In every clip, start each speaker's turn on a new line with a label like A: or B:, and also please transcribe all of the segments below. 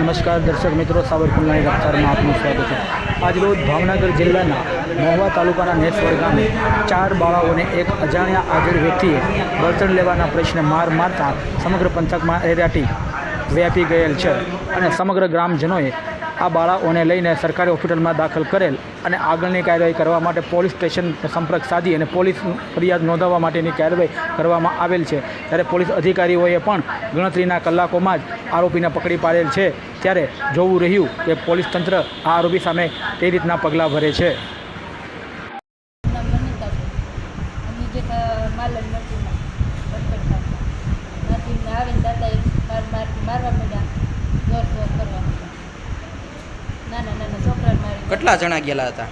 A: નમસ્કાર દર્શક મિત્રો સાબરકુંડલાની રફતારમાં આપનું સ્વાગત છે. આજરોજ ભાવનગર જિલ્લાના મહુવા તાલુકાના નેસવડ ગામે ચાર બાળાઓને એક અજાણ્યા આગળ વ્યક્તિએ બળતણ લેવાના પ્રશ્ને માર મારતા સમગ્ર પંથકમાં એરિયાટી વ્યાપી ગયેલ છે અને સમગ્ર ગ્રામજનોએ આ બાળાઓને લઈને સરકારી હોસ્પિટલમાં દાખલ કરેલ અને આગળની કાર્યવાહી કરવા માટે પોલીસ સ્ટેશન સંપર્ક સાધી અને પોલીસ ફરિયાદ નોંધાવવા માટેની કાર્યવાહી કરવામાં આવેલ છે. ત્યારે પોલીસ અધિકારીઓએ પણ ગણતરીના કલાકોમાં જ આરોપીને પકડી પાડેલ છે. ત્યારે જોવું રહ્યું કે પોલીસ તંત્ર આ આરોપી સામે કઈ રીતના પગલાં ભરે છે.
B: મારવા મળ્યા છે અમે જે
C: કેટલા જણા ગયેલા હતા?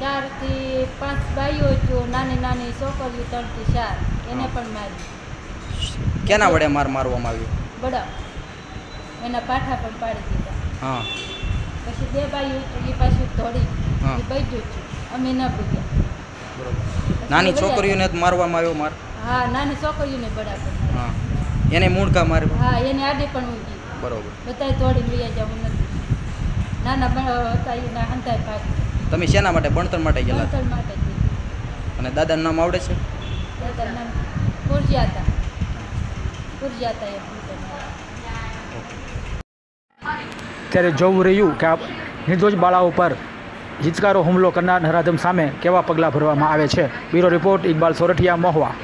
B: ચારથી પાંચ ભાઈઓ જો નાની નાની છોકરીઓ ત્રણથી ચાર. એને પણ મારી
C: કેના વડે માર મારવામાં આવ્યું?
B: બડા. એના પાઠા પણ પાડી દીધા.
C: હા.
B: પછી બે ભાઈઓ એ પાછું ધોડી. એ બૈજું છું. અમે ન ભૂગ્યા
C: બરોબર. નાની છોકરીઓને જ મારવામાં આવ્યો માર?
B: હા નાની છોકરીઓને બડા પણ
C: હા. એને મૂળકા માર્યો?
B: હા એને આડે પણ ઊંઘી.
C: બરોબર.
B: બધાય તોડી લઈ જવું નથી નાના હતા એના હંતાય પાક
C: તમે શેના માટે ભણતર માટે ગયેલા?
B: ભણતર માટે
C: અને દાદાનું નામ આવડે છે?
B: દાદાનું નામ પુરજાતા પુરજાતા એ
A: ત્યારે જોવું રહ્યું કે આ નિર્દોષ બાળાઓ પર હિચકારો હુમલો કરનાર નરાધમ સામે કેવા પગલાં ભરવામાં આવે છે. Bureau report Iqbal Sorathiya Mahuva.